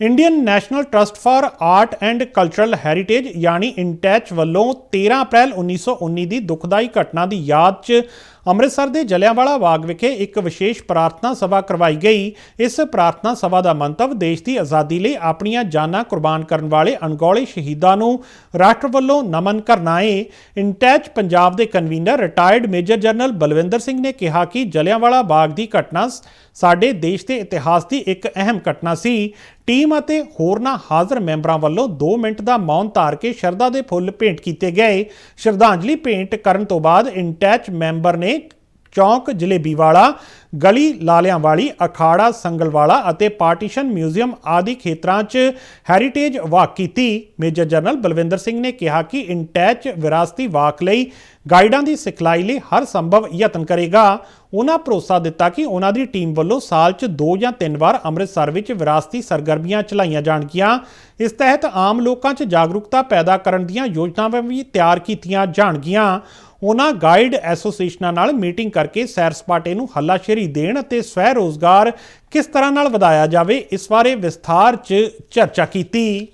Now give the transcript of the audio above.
Indian National Trust for Art and Cultural Heritage, ਯਾਨੀ INTACH ਵੱਲੋਂ 13 ਅਪ੍ਰੈਲ 1919 ਦੀ ਦੁਖਦਾਈ ਘਟਨਾ ਦੀ ਯਾਦ 'ਚ ਅੰਮ੍ਰਿਤਸਰ ਦੇ ਜਲਿਆਂਵਾਲਾ ਬਾਗ ਵਿਖੇ ਇੱਕ ਵਿਸ਼ੇਸ਼ ਪ੍ਰਾਰਥਨਾ ਸਭਾ ਕਰਵਾਈ ਗਈ। ਇਸ ਪ੍ਰਾਰਥਨਾ ਸਭਾ ਦਾ ਮੰਤਵ ਦੇਸ਼ ਦੀ ਆਜ਼ਾਦੀ ਲਈ ਆਪਣੀਆਂ ਜਾਨਾਂ ਕੁਰਬਾਨ ਕਰਨ ਵਾਲੇ ਅਣਗੌਲੇ ਸ਼ਹੀਦਾਂ ਨੂੰ ਰਾਸ਼ਟਰ ਵੱਲੋਂ ਨਮਨ ਕਰਨਾ ਹੈ ਇੰਟੈਚ ਪੰਜਾਬ ਦੇ convener retired major general Balwinder Singh ਨੇ ਕਿਹਾ ਕਿ ਜਲਿਆਂਵਾਲਾ ਬਾਗ ਦੀ ਘਟਨਾ ਸਾਡੇ ਦੇਸ਼ ਦੇ ਇਤਿਹਾਸ ਦੀ ਇੱਕ ਅਹਿਮ ਘਟਨਾ ਸੀ। ਟੀਮ ਅਤੇ ਹੋਰਨਾਂ ਹਾਜ਼ਰ ਮੈਂਬਰਾਂ ਵੱਲੋਂ 2 ਮਿੰਟ ਦਾ ਮੌਨ ਧਾਰ ਕੇ ਸ਼ਰਧਾ ਦੇ ਫੁੱਲ ਭੇਂਟ ਕੀਤੇ ਗਏ। ਸ਼ਰਧਾਂਜਲੀ ਭੇਂਟ ਕਰਨ ਤੋਂ ਬਾਅਦ ਇੰਟੈਚ ਮੈਂਬਰ ਨੇ ਚੌਂਕ, ਜਲੇਬੀ ਵਾਲਾ, ਗਲੀ ਲਾਲਿਆਂ ਵਾਲੀ, ਅਖਾੜਾ ਸੰਗਲਵਾਲਾ ਅਤੇ ਪਾਰਟੀਸ਼ਨ ਮਿਊਜ਼ੀਅਮ ਆਦਿ ਖੇਤਰਾਂ 'ਚ ਹੈਰੀਟੇਜ ਵਾਕ ਕੀਤੀ। ਮੇਜਰ ਜਨਰਲ ਬਲਵਿੰਦਰ ਸਿੰਘ ਨੇ ਕਿਹਾ ਕਿ ਇੰਟੈਚ ਵਿਰਾਸਤੀ ਵਾਕ ਲਈ ਗਾਈਡਾਂ ਦੀ ਸਿਖਲਾਈ ਲਈ ਹਰ ਸੰਭਵ ਯਤਨ ਕਰੇਗਾ। ਉਹਨਾਂ ਭਰੋਸਾ ਦਿੱਤਾ ਕਿ ਉਹਨਾਂ ਦੀ ਟੀਮ ਵੱਲੋਂ ਸਾਲ 'ਚ ਦੋ ਜਾਂ ਤਿੰਨ ਵਾਰ ਅੰਮ੍ਰਿਤਸਰ ਵਿੱਚ ਵਿਰਾਸਤੀ ਸਰਗਰਮੀਆਂ ਚਲਾਈਆਂ ਜਾਣਗੀਆਂ। ਇਸ ਤਹਿਤ ਆਮ ਲੋਕਾਂ 'ਚ ਜਾਗਰੂਕਤਾ ਪੈਦਾ ਕਰਨ ਦੀਆਂ ਯੋਜਨਾਵਾਂ ਵੀ ਤਿਆਰ ਕੀਤੀਆਂ ਜਾਣਗੀਆਂ। ਉਹਨਾਂ ਗਾਈਡ ਐਸੋਸੀਏਸ਼ਨਾਂ ਨਾਲ ਮੀਟਿੰਗ ਕਰਕੇ ਸੈਰ ਸਪਾਟੇ ਨੂੰ ਹੱਲਾਸ਼ੇਰੀ ਦੇਣ ਅਤੇ ਸਵੈ ਰੋਜ਼ਗਾਰ ਕਿਸ ਤਰ੍ਹਾਂ ਨਾਲ ਵਧਾਇਆ ਜਾਵੇ, ਇਸ ਬਾਰੇ ਵਿਸਥਾਰ 'ਚ ਚਰਚਾ ਕੀਤੀ।